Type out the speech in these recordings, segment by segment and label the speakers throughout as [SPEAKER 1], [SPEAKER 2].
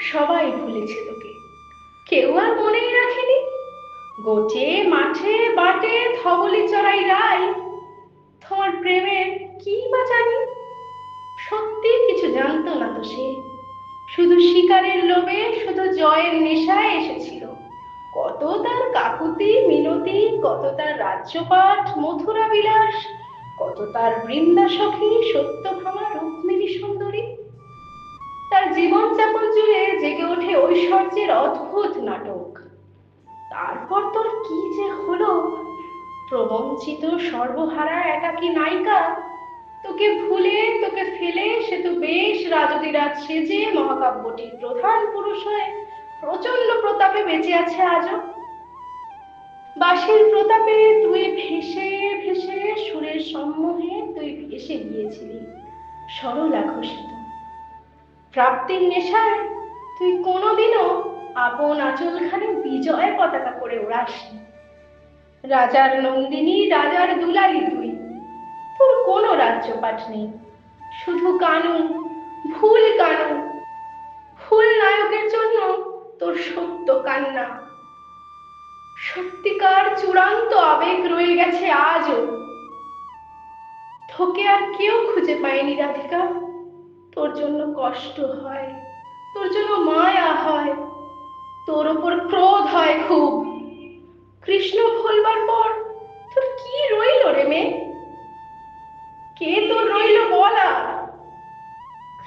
[SPEAKER 1] সবাই ভুলেছে তোকে। কেউ আর মনেই রাখেনি। গোটে, মাঠে, বাটে, ধবলি চড়াই রাই তোমার প্রেমের কি বা জানি? সত্যি কিছু জানতো না তো সে। শুধু শিকারের লোভে, শুধু জয়ের নেশায় এসেছিল। কত তার কাকুতি, মিনতি, কত তার রাজ্যপাঠ, মথুরা বিলাস, কত তার বৃন্দা সখী সত্যভামা, রুক্মিণী সুন্দরী। তার জীবনযাপন জুড়ে জেগে ওঠে ঐশ্বর্যের অদ্ভুত নাটক। তারপর তোর কি যে হলো? প্রবঞ্চিত সর্বহারা একাকী নায়িকা, তোকে ভুলে, তোকে ফেলে, সে তো বেশ রাজদিরাজ সেজে মহাকাব্যটির প্রধান পুরুষ হয়ে প্রচণ্ড প্রতাপে বেঁচে আছে আজও। বাসির প্রতাপে তুই ভেসে ভেসে সুরের সম্মোহে তুই ভেসে গিয়েছিলি। সরলা ঘোষিত। প্রাপ্তির নেশায় তুই কোনোদিনও আপন আঁচলখানে বিজয় পতাকা করে ওড়াসনি। রাজার নন্দিনী, রাজার দুলালি তুই, তোর কোনো রাজ্যপাঠ নেই। শুধু কানু, ভুল কানু, ভুল নায়কের জন্য তোর সত্য কান্না। সত্যিকার চূড়ান্ত আবেগ রয়ে গেছে আজও। তোকে আর কেউ খুঁজে পায়নি রাধিকা। তোর জন্য কষ্ট হয়, তোর জন্য মায়া হয়, তোর ওপর ক্রোধ হয় খুব। কৃষ্ণ ভুলবার পর তোর কি রইল রে মেয়ে? কে তোর রইল বলা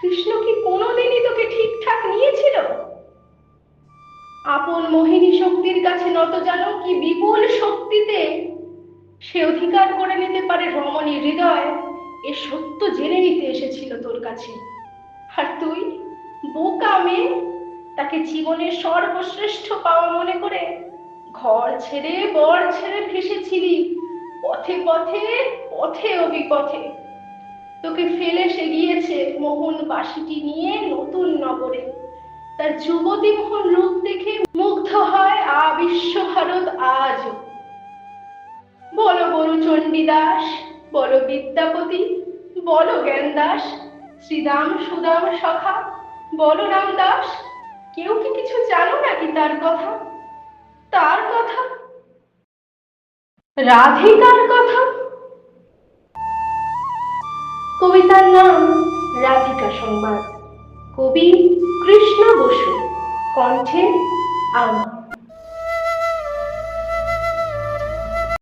[SPEAKER 1] কৃষ্ণ কি কোনোদিনই তোকে ঠিকঠাক নিয়েছিল? আপন মোহিনী শক্তির কাছে নত জানো কি বিপুল শক্তিতে? সে অধিকার করে নিতে পারে রমণীর হৃদয়, এ সত্য জেনে নিতে এসেছিল তোর কাছে। আর তুই বোকা মেয়ে, তাকে জীবনের সর্বশ্রেষ্ঠ পাওয়া মনে করে ঘর ছেড়ে, বর ছেড়ে ভেসেছিলি, পথে পথে পথে ও বিপথে তোকে ফেলে সে গিয়েছে মোহন বাসিটি নিয়ে নতুন নগরে। তার যুবতী মোহন রূপ দেখে মুগ্ধ হয়, আ বিশ্বভারত আজ বলো বড় চণ্ডীদাস বলো বিদ্যাপতি, বলো জ্ঞানদাস শ্রীরাম সুদাম সখা, বলো রামদাস, কেউ কি কিছু জানো নাকি তার কথা? তার কথা? রাধিকার কথা? কবিতার নাম রাধিকা সংবাদ। কবি কৃষ্ণ বসু, কণ্ঠে আমার